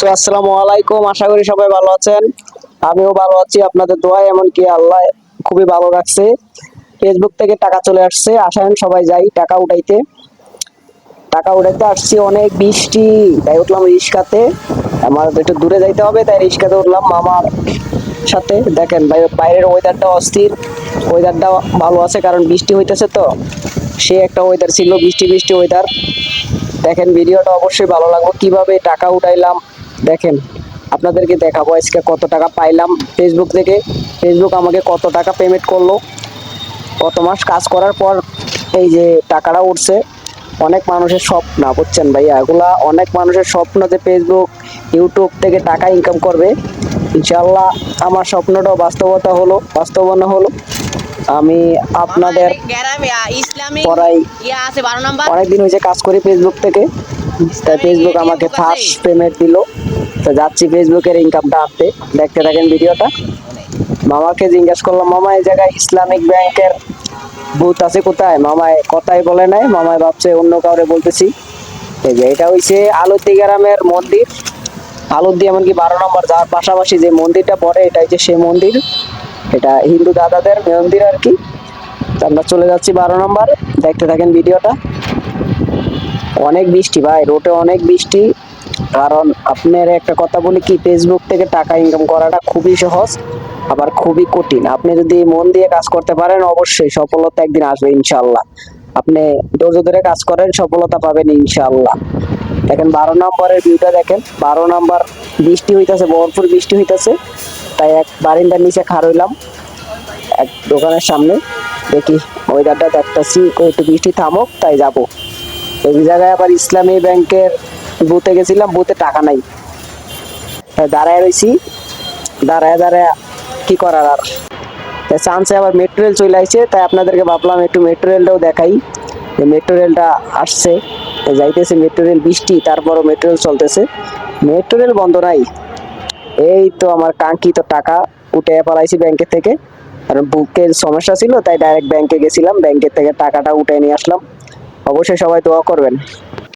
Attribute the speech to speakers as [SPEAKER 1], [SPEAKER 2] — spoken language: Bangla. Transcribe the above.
[SPEAKER 1] সো আসসালামু আলাইকুম, আশা করি সবাই ভালো আছেন। আমিও ভালো আছি, আপনাদের দোয়ায়, এমনকি আল্লাহ খুবই ভালো রাখছে। ফেসবুক থেকে টাকা চলে আসছে, আসেন সবাই যাই টাকা উঠাইতে। টাকা উঠাইতে আসছি, অনেক বৃষ্টি, তাই উঠলাম রিক্সাতে। আমার একটু দূরে যাইতে হবে, তাই রিক্সাতে উঠলাম মামার সাথে। দেখেন বাই- বাইরের ওয়েদারটা অস্থির ওয়েদারটা ভালো আছে, কারণ বৃষ্টি হইতেছে তো। সে একটা ওয়েদার ছিল, বৃষ্টি বৃষ্টি ওয়েদার দেখেন, ভিডিওটা অবশ্যই ভালো লাগবে, কীভাবে টাকা উঠাইলাম। দেখেন আপনাদেরকে দেখাবো আজকে কত টাকা পাইলাম ফেসবুক থেকে। ফেসবুক আমাকে কত টাকা পেমেন্ট করল। কত মাস কাজ করার পর এই যে টাকাটা উঠছে অনেক মানুষের স্বপ্ন বুঝছেন ভাইয়া? এগুলা অনেক মানুষের স্বপ্ন যে ফেসবুক ইউটিউব থেকে টাকা ইনকাম করবে। ইনশাল্লাহ আমার স্বপ্নটাও বাস্তবতা হলো বাস্তবায়ন হলো। আমি আপনাদের পড়াই অনেকদিন হয়েছে কাজ করি ফেসবুক থেকে। তাই ফেসবুক আমাকে ফার্স্ট পেমেন্ট দিল। তো যাচ্ছি ফেসবুকের ইনকামটা আনতে। দেখতে থাকেন ভিডিওটা। মামাকে জিজ্ঞাসা করলাম, মামা, এই জায়গায় ইসলামিক ব্যাংকের বুথ আছে কোথায়? মামায় কথাই বলে নাই। মামায় ভাবছে অন্য কাউরে বলতেছি। এই যে, এটা হইছে আলতি গ্রামের মন্দির। আলুদ্দি এমনকি বারো নম্বর, যার পাশাপাশি যে মন্দিরটা পড়ে এটা হচ্ছে সেই মন্দির। এটা হিন্দু দাদাদের মন্দির আর কি। আমরা চলে যাচ্ছি বারো নম্বর। দেখতে থাকেন ভিডিওটা। অনেক বৃষ্টি ভাই, রোডে অনেক বৃষ্টি। কারণ আপনার একটা কথা বলি কি ফেসবুক থেকে টাকা ইনকাম করাটা খুবই সহজ, আবার খুবই কঠিন। আপনি যদি মন দিয়ে কাজ করতে পারেন, অবশ্যই সফলতা একদিন আসবে ইনশাল্লাহ আপনি ধৈর্য ধরে কাজ করেন, সফলতা পাবেন ইনশাল্লাহ দেখেন, বারো নম্বরের ভিউটা দেখেন। বারো নম্বর বৃষ্টি হইতেছে, ভরপুর বৃষ্টি হইতেছে। তাই এক বারিন্দার নিচে খার হইলাম, এক দোকানের সামনে। দেখি ওয়েদারটা দেখতেছি, একটু বৃষ্টি থামুক, তাই যাব। এই জায়গায় আবার ইসলামী ব্যাংকের বুথে গেছিলাম, বুথে টাকা নাই। দাঁড়ায় রয়েছি দাঁড়ায় দাঁড়ায় কি করার আর? চান্সে আবার মেট্রো রেল চলে আসছে তাই আপনাদেরকে ভাবলাম একটু মেট্রো রেলটাও দেখাই। মেট্রো রেলটা আসছে যাইতেছে মেট্রো রেল বৃষ্টি, তারপরও মেট্রো রেল চলতেছে। মেট্রো রেল বন্ধ নাই। এই তো আমার কাঙ্ক্ষিত টাকা উঠে পালাইছি ব্যাংকের থেকে। কারণ বুকের সমস্যা ছিল, তাই ডাইরেক্ট ব্যাংকে গেছিলাম ব্যাংকের থেকে টাকাটা উঠে নিয়ে আসলাম। অবশ্যই সবাই দোয়া করবেন।